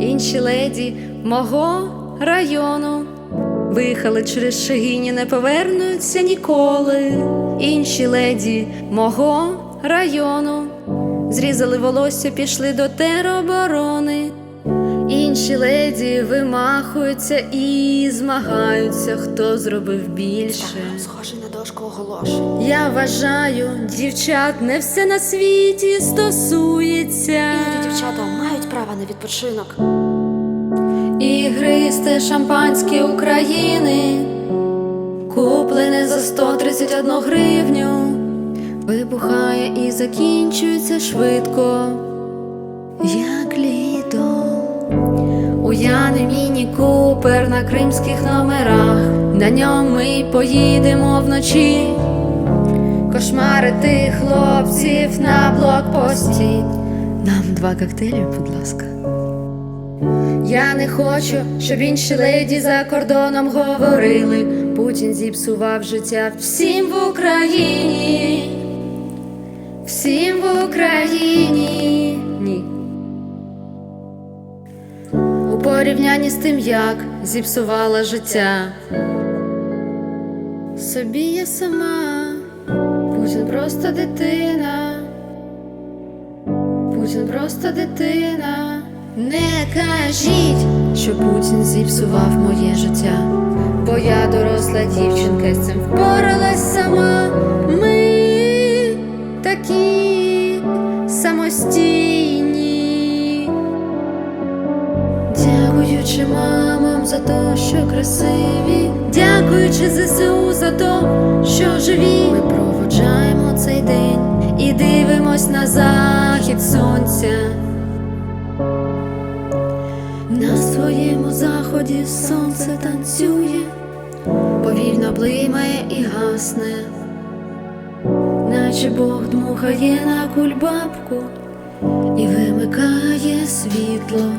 інші леді мого району. Виїхали через Шегині, не повернуться ніколи. Інші леді мого району. Зрізали волосся, пішли до тероборони. Інші леді вимахуються і змагаються, хто зробив більше. Схожий на дошку оголошень. Я вважаю, дівчат не все на світі стосується. Іноді дівчата мають право на відпочинок. Ігристе шампанське України, куплене за 131 гривню, вибухає і закінчується швидко, літо. У Яни міні купер на кримських номерах, на ньому ми поїдемо вночі. Кошмарити хлопців на блокпості. Нам два коктейлі, будь ласка. Я не хочу, щоб інші леді за кордоном говорили. Путін зіпсував життя всім в Україні. Порівнянні з тим, як зіпсувала життя. Собі я сама. Путін просто дитина. Путін просто дитина. Не кажіть, що Путін зіпсував моє життя, бо я доросла дівчинка з цим впоралась сама. Дякуючи мамам за те, що красиві, дякуючи ЗСУ за те, що живі. Ми проводжаємо цей день і дивимось на захід сонця. На своєму заході сонце танцює, повільно блимає і гасне, наче Бог дмухає на кульбабку і вимикає світло.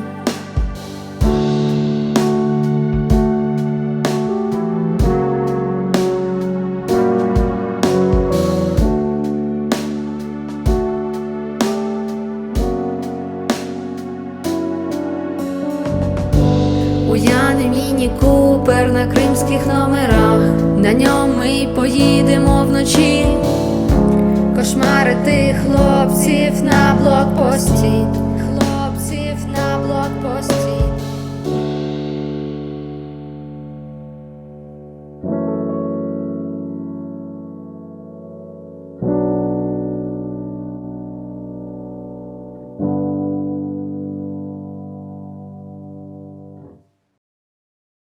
Міні купер на кримських номерах, на ньому ми поїдемо вночі. Кошмарити хлопців на блокпості.